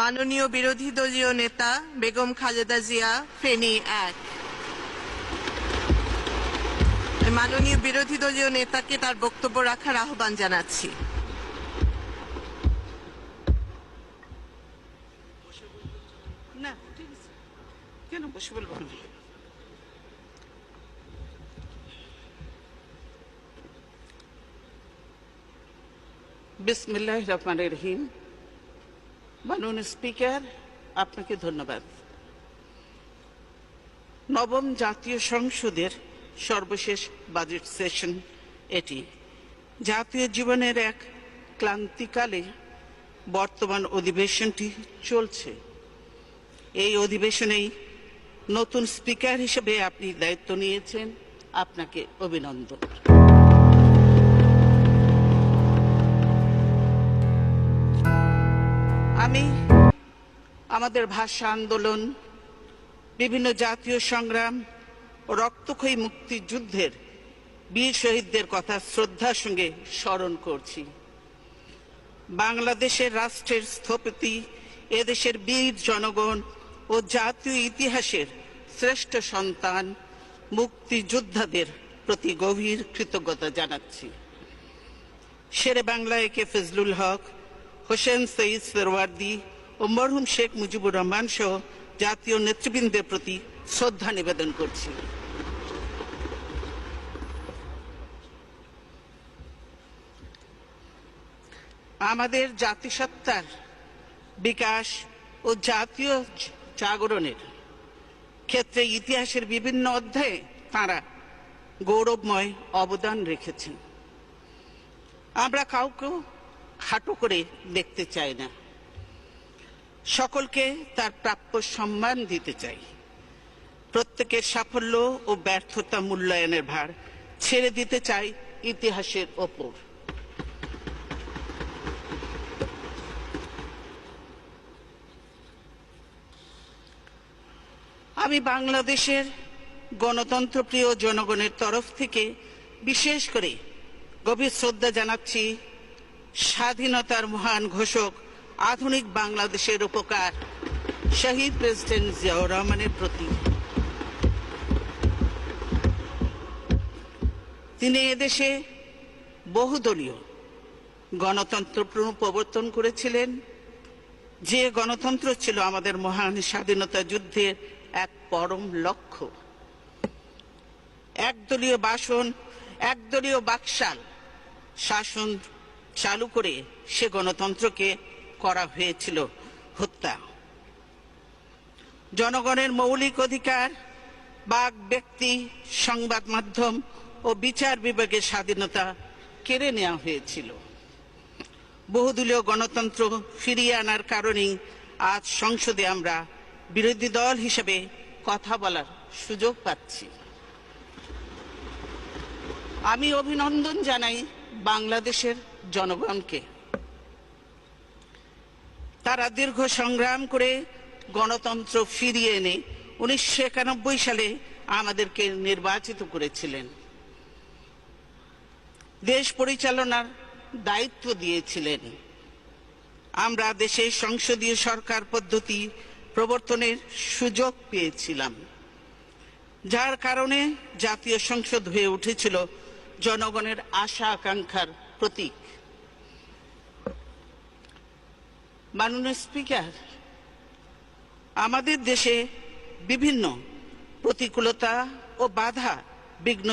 মাননীয় বিরোধী দলীয় নেতা বেগম খালেদা জিয়া, ফেনী এক। মাননীয় বিরোধী দলীয় নেতাকে তার বক্তব্য রাখার আহ্বান জানাচ্ছি। বিসমিল্লাহ রহমান রহিম। মাননীয় স্পিকার, আপনাকে ধন্যবাদ। নবম জাতীয় সংসদের সর্বশেষ বাজেট সেশন এটি। জাতীয় জীবনের এক ক্লান্তিকালে বর্তমান অধিবেশনটি চলছে। এই অধিবেশনেই নতুন স্পিকার হিসেবে আপনি দায়িত্ব নিয়েছেন। আপনাকে অভিনন্দন। আমাদের ভাষা আন্দোলন, বিভিন্ন জাতীয় সংগ্রাম ও রক্তক্ষয়ী মুক্তিযুদ্ধের বীর শহীদদের কথা শ্রদ্ধার সঙ্গে স্মরণ করছি। বাংলাদেশের রাষ্ট্রের স্থপতি, এদেশের বীর জনগণ ও জাতীয় ইতিহাসের শ্রেষ্ঠ সন্তান, মুক্তিযোদ্ধাদের প্রতি গভীর কৃতজ্ঞতা জানাচ্ছি। শেরে বাংলা একে ফজলুল হক, হোসেন সঈদ সেরওয়ার্দি ও মরহুম শেখ মুজিবুর রহমান সহ জাতীয় নেতৃবৃন্দের প্রতি শ্রদ্ধা নিবেদন করছি। আমাদের জাতিসত্তার বিকাশ ও জাতীয় জাগরণের ক্ষেত্রে ইতিহাসের বিভিন্ন অধ্যায়ে তাঁরা গৌরবময় অবদান রেখেছেন। আমরা কাউকেও খাটো করে দেখতে চাই না। সকলকে তার প্রাপ্য সম্মান দিতে চাই। প্রত্যেকের সাফল্য ও ব্যর্থতা মূল্যায়নের ভার ছেড়ে দিতে চাই ইতিহাসের ওপর। আমি বাংলাদেশের গণতন্ত্রপ্রিয় জনগণের তরফ থেকে বিশেষ করে গভীর শ্রদ্ধা জানাচ্ছি স্বাধীনতার মহান ঘোষক আধুনিক বাংলাদেশের উপকার। শহীদ প্রেসিডেন্ট জিয়াউর রহমানের প্রতি। তিনি এদেশে বহুদলীয় গণতন্ত্র প্রবর্তন করেছিলেন। যে গণতন্ত্র ছিল আমাদের মহান স্বাধীনতা যুদ্ধের এক পরম লক্ষ্য। একদলীয় বাসন, একদলীয় বাকশাল শাসন চালু করে সে গণতন্ত্রকে করা হয়েছিল হত্যা। জনগণের মৌলিক অধিকার, বাক ব্যক্তি, সংবাদ মাধ্যম ও বিচার বিভাগের স্বাধীনতা কেড়ে নেওয়া হয়েছিল। বহুদলীয় গণতন্ত্র ফিরিয়ে আনার কারণেই আজ সংসদে আমরা বিরোধী দল হিসেবে কথা বলার সুযোগ পাচ্ছি। আমি অভিনন্দন জানাই বাংলাদেশের জনগণকে। তারা দীর্ঘ সংগ্রাম করে গণতন্ত্র ফিরিয়ে এনে উনিশশো একানব্বই সালে আমাদেরকে নির্বাচিত করেছিলেন। দেশ পরিচালনার দায়িত্ব দিয়েছিলেন। আমরা দেশে সংসদীয় সরকার পদ্ধতি প্রবর্তনের সুযোগ পেয়েছিলাম, যার কারণে জাতীয় সংসদ হয়ে উঠেছিল জনগণের আশা আকাঙ্ক্ষার প্রতীক। মাননীয় স্পিকার আমাদের দেশে বিভিন্ন প্রতিকূলতা ও বাধা বিঘ্ন